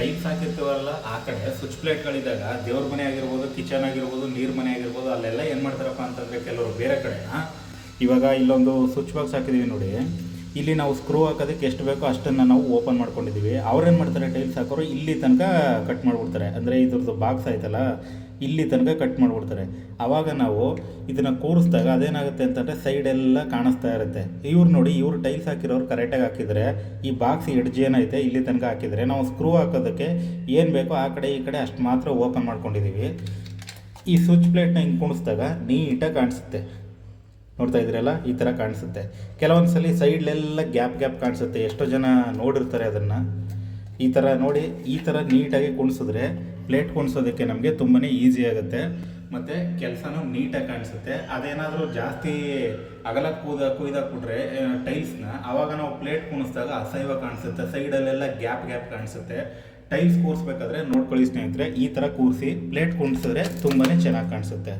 Tiles ಹಾಕಿರ್ತೀವಲ್ಲ ಆ ಕಡೆ switch ಪ್ಲೇಟ್ಗಳಿದ್ದಾಗ ದೇವ್ರ ಮನೆ ಆಗಿರ್ಬೋದು ಕಿಚನ್ ಆಗಿರ್ಬೋದು, ನೀರ್ ಮನೆ ಆಗಿರ್ಬೋದು, ಅಲ್ಲೆಲ್ಲ ಏನು ಮಾಡ್ತಾರಪ್ಪ ಅಂತಂದರೆ ಕೆಲವರು ಬೇರೆ ಕಡೆನ? ಇವಾಗ ಇಲ್ಲೊಂದು ಸ್ವಿಚ್ ಬಾಕ್ಸ್ ಹಾಕಿದೀವಿ ನೋಡಿ. ಇಲ್ಲಿ ನಾವು ಸ್ಕ್ರೂ ಹಾಕೋದಕ್ಕೆ ಎಷ್ಟು ಬೇಕೋ ಅಷ್ಟನ್ನು ನಾವು ಓಪನ್ ಮಾಡ್ಕೊಂಡಿದ್ದೀವಿ ಅವ್ರೇನು ಮಾಡ್ತಾರೆ ಟೈಲ್ಸ್ ಹಾಕೋರು ಇಲ್ಲಿ ತನಕ ಕಟ್ ಮಾಡಿಬಿಡ್ತಾರೆ. ಅಂದರೆ ಇದ್ರದ್ದು ಬಾಕ್ಸ್ ಆಯ್ತಲ್ಲ? ಇಲ್ಲಿ ತನಕ ಕಟ್ ಮಾಡಿಬಿಡ್ತಾರೆ. ಆವಾಗ ನಾವು ಇದನ್ನು ಕೂರಿಸಿದಾಗ ಅದೇನಾಗುತ್ತೆ ಅಂತಂದರೆ ಸೈಡೆಲ್ಲ ಕಾಣಿಸ್ತಾ ಇರುತ್ತೆ. ಇವ್ರು ನೋಡಿ, ಇವ್ರು ಟೈಲ್ಸ್ ಹಾಕಿರೋರು ಕರೆಕ್ಟಾಗಿ ಹಾಕಿದರೆ, ಈ ಬಾಕ್ಸ್ ಎಡ್ಜ್ ಏನೈತೆ ಇಲ್ಲಿ ತನಕ ಹಾಕಿದರೆ, ನಾವು ಸ್ಕ್ರೂ ಹಾಕೋದಕ್ಕೆ ಏನು ಬೇಕೋ ಆ ಕಡೆ ಈ ಕಡೆ ಅಷ್ಟು ಮಾತ್ರ ಓಪನ್ ಮಾಡ್ಕೊಂಡಿದ್ದೀವಿ ಈ ಸ್ವಿಚ್ ಪ್ಲೇಟ್ನ ಹಿಂಗೆ ಕುಣಿಸಿದಾಗ ನೀಟಾಗಿ ಕಾಣಿಸುತ್ತೆ. ನೋಡ್ತಾ ಇದ್ದೀರಲ್ಲ ಈ ಥರ ಕಾಣಿಸುತ್ತೆ. ಕೆಲವೊಂದು ಸಲ ಸೈಡ್ಲೆಲ್ಲ ಗ್ಯಾಪ್ ಗ್ಯಾಪ್ ಕಾಣಿಸುತ್ತೆ. ಎಷ್ಟೋ ಜನ ನೋಡಿರ್ತಾರೆ ಅದನ್ನು. ಈ ಥರ ನೋಡಿ, ಈ ಥರ ನೀಟಾಗಿ ಕುಣಿಸಿದ್ರೆ ಪ್ಲೇಟ್ ಕುಣಿಸೋದಕ್ಕೆ ನಮಗೆ ತುಂಬಾ ಈಸಿ ಆಗುತ್ತೆ. ಮತ್ತು ಕೆಲಸನೂ ನೀಟಾಗಿ ಕಾಣಿಸುತ್ತೆ. ಅದೇನಾದರೂ ಜಾಸ್ತಿ ಅಗಲ ಕೂದ ಕುಯ್ದಾಕ್ಬಿಟ್ರೆ ಟೈಲ್ಸ್ನ ಆವಾಗ ನಾವು ಪ್ಲೇಟ್ ಕುಣಿಸಿದಾಗ ಅಸಹ್ಯ ಕಾಣಿಸುತ್ತೆ. ಸೈಡಲ್ಲೆಲ್ಲ ಗ್ಯಾಪ್ ಗ್ಯಾಪ್ ಕಾಣಿಸುತ್ತೆ. ಟೈಲ್ಸ್ ಕೂರಿಸ್ಬೇಕಾದ್ರೆ ನೋಡ್ಕೊಳ್ಳಿ ಸ್ನೇಹಿತರೆ, ಈ ಥರ ಕೂರಿಸಿ ಪ್ಲೇಟ್ ಕುಣಿಸಿದ್ರೆ ತುಂಬಾ ಚೆನ್ನಾಗಿ ಕಾಣಿಸುತ್ತೆ.